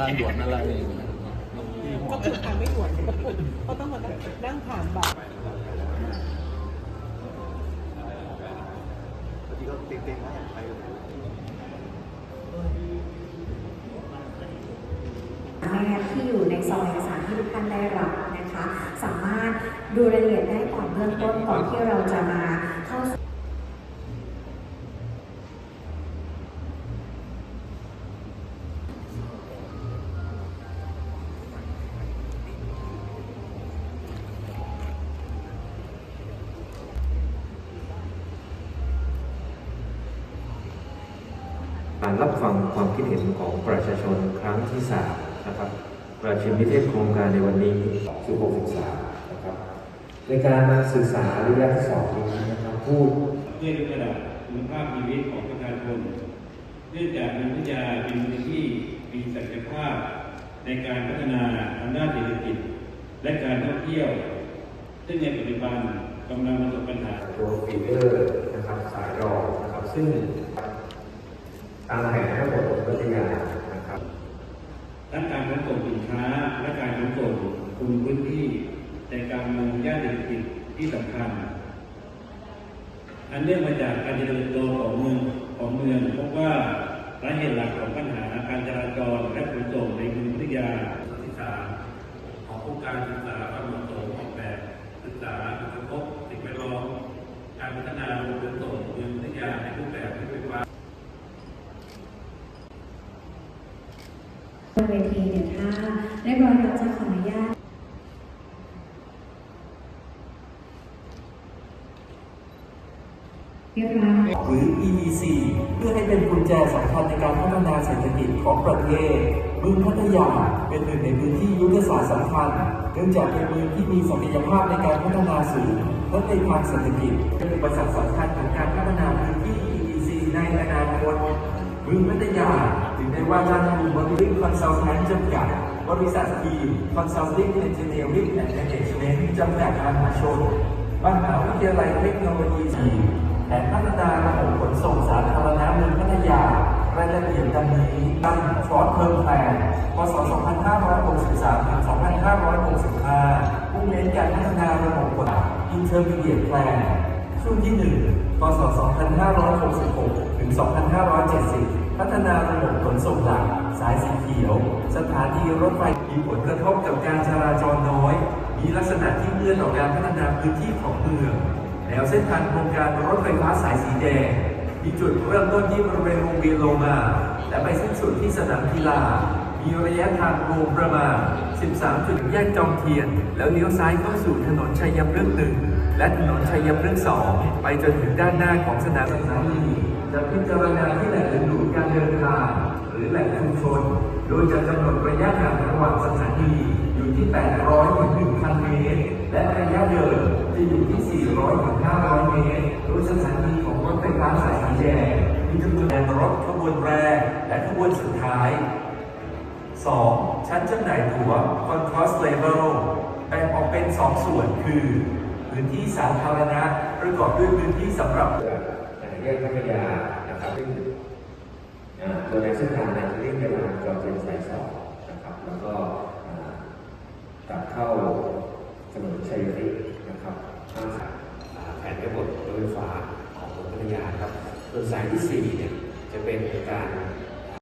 ทางด่วนอะไรอย่างเงี้ยก็คือทางไม่ด่วนก็ต้องมานั่งผ่านบัตรที่ก็เต็งๆนะอยากไปที่อยู่ในซอยเอกสารที่ทุกท่านได้รับนะคะ สามารถดูรายละเอียดได้ก่อนเบื้องต้นก่อนที่เราจะมาเข้า การรับฟังความคิดเห็นของประชาชนครั้งที่สามนะครับประชุมนิเทศโครงการในวันนี้สุขศึกษานะครับในการมาศึกษาระยะที่สองนี้นะครับพูดเพื่อระดับคุณภาพชีวิตของประชาชนเนื่องจากเมืองพัทยาเป็นเมืองที่มีศักยภาพ ในการพัฒนาทางด้านเศรษฐกิจ และการท่องเที่ยว ซึ่งในปัจจุบันกำลังประสบปัญหาตัวฟีเดอร์นะครับสายรองนะครับซึ่ง ตามแผนทั้งหมดของพัทยานะครับด้านการขนส่งสินค้าและการขนส่งคุมพื้นที่ในการเมืองย่านเศรษฐกิจที่สำคัญ อันเนื่องมาจากการเจริญเติบโตของเมืองของเมืองพบว่าสาเหตุหลักของปัญหาการจราจรและขนส่งในเมืองพัทยาศึกษาของโครงการศึกษาความเหมาะสมออกแบบศึกษากระทบสิ่งแวดล้อมการพัฒนาระบบขนส่งเมืองพัทยาในรูปแบบที่เป็นว่า บน เวทีเนี่ยถ้าเรียบร้อยแล้วจะขออนุญาตเรียบร้อยหรือ EEC เพื่อให้เป็นกุญแจสำคัญในการพัฒนาเศรษฐกิจของประเทศเมืองพัทยาเป็นหนึ่งในพื้นที่ยุทธศาสตร์สำคัญเนื่องจากเป็นเมืองที่มีศักยภาพในการพัฒนาสูงและในทางเศรษฐกิจเป็นอุปสรรคสำคัญของการพัฒนาพื้นที่ EEC ในอนาคตเมืองพัทยา ว่าจ้างกลุ่มบริษัทคอนซัลแทนจำกัด บริษัททีมคอนซัลทิงเอนจิเนียริ่งแอนด์แมเนจเมนต์จำกัดมหาชนมหาวิทยาลัยเทคโนโลยีสีแผนพัฒนาระบบขนส่งสาธารณะเมืองพัทยารายละเอียดดังนี้ตั้งช็อตเทอมแพลนพศ 2563ถึง2565มุ่งเน้นการพัฒนาระบบขนอินเทอร์มีเดียแพลนช่วงที่ 1 พศ 2566 ถึง 2570 พัฒนาระบบขนส่งหลัก สายสีเขียว สถานีรถไฟมีผลกระทบกับการจราจรน้อย มีลักษณะที่เอื้อต่อการพัฒนาพื้นที่ของเมือง แนวเส้นทางโครงการรถไฟฟ้าสายสีแดง มีจุดเริ่มต้นที่บริเวณวงเวียนโลมา และไปสิ้นสุดที่สนามกีฬา มีระยะทางรวมประมาณ 13จุดแยกจอมเทียน แล้วเลี้ยวซ้ายเข้าสู่ถนนชัยพฤกษ์หนึ่งและถนนชัยพฤกษ์สองไปจนถึงด้านหน้าของสนามสนามนี จะพิจารณาที่แหล่งดึงดูดการเดินทางหรือแหล่งชุมชน โดยจะกำหนดระยะห่างระหว่างสถานีอยู่ที่ 800ถึง1,000 เมตร และระยะเดินจะอยู่ที่ 400ถึง500 เมตร โดยสถานีของรถไฟฟ้าสายสีแดงมีจำนวนแรงรถขบวนแรกและขบวนสุดท้าย 2. ชั้นจำหน่ายตั๋ว Concourse Level แบ่งออกเป็น 2 ส่วนคือ พื้นที่สาธารณะประกอบด้วยพื้นที่สำหรับ เรียกพัทยานะครับซึ่งตัวแทนเส้นทางนั้นเรียกเวลาจอเป็นสายสองนะครับ แล้วก็อ่าตัดเข้าถนนชัยฤทธิ์นะครับข้างสายอ่าแผนระบบรถไฟฟ้าของพัทยาครับส่วนสายที่สี่เนี่ยจะเป็นการ